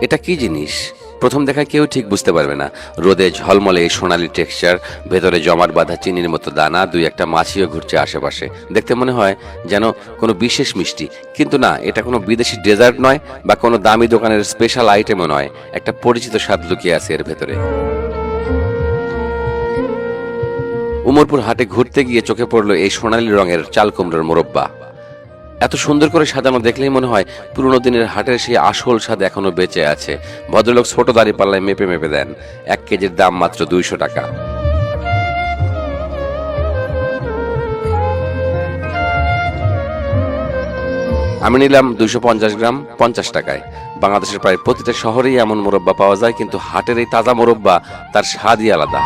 এটা কি জিনিস? প্রথম দেখায় কেউ ঠিক বুঝতে পারবে না। রোদে ঝলমলে এই সোনালি টেক্সচার, ভেতরে জমাট বাঁধা চিনির মতো দানা, দুই একটা মাছিও ঘুরছে আশেপাশে। দেখতে মনে হয় যেন কোনো বিশেষ মিষ্টি। কিন্তু না, এটা কোনো বিদেশি ডেজার্ট নয় বা কোনো দামি দোকানের স্পেশাল আইটেমও নয়। একটা পরিচিত স্বাদ লুকিয়ে আছে এর ভেতরে। উমরপুর হাটে ঘুরতে গিয়ে চোখে পড়ল এই সোনালী রঙের চাল কুমড়োর মোরব্বা। এত সুন্দর করে সাজানো দেখলেই মনে হয় পুরনো দিনের হাটের সেই আসল স্বাদ এখনও বেঁচে আছে। ভদ্রলোক ছোট দাড়ি পাল্লায় মেপে মেপে দেন, এক কেজির দাম মাত্র দুইশো টাকা। আমি নিলাম দুইশো পঞ্চাশ গ্রাম পঞ্চাশ টাকায়। বাংলাদেশের প্রায় প্রতিটা শহরেই এমন মোরব্বা পাওয়া যায়, কিন্তু হাটের এই তাজা মোরব্বা তার স্বাদই আলাদা।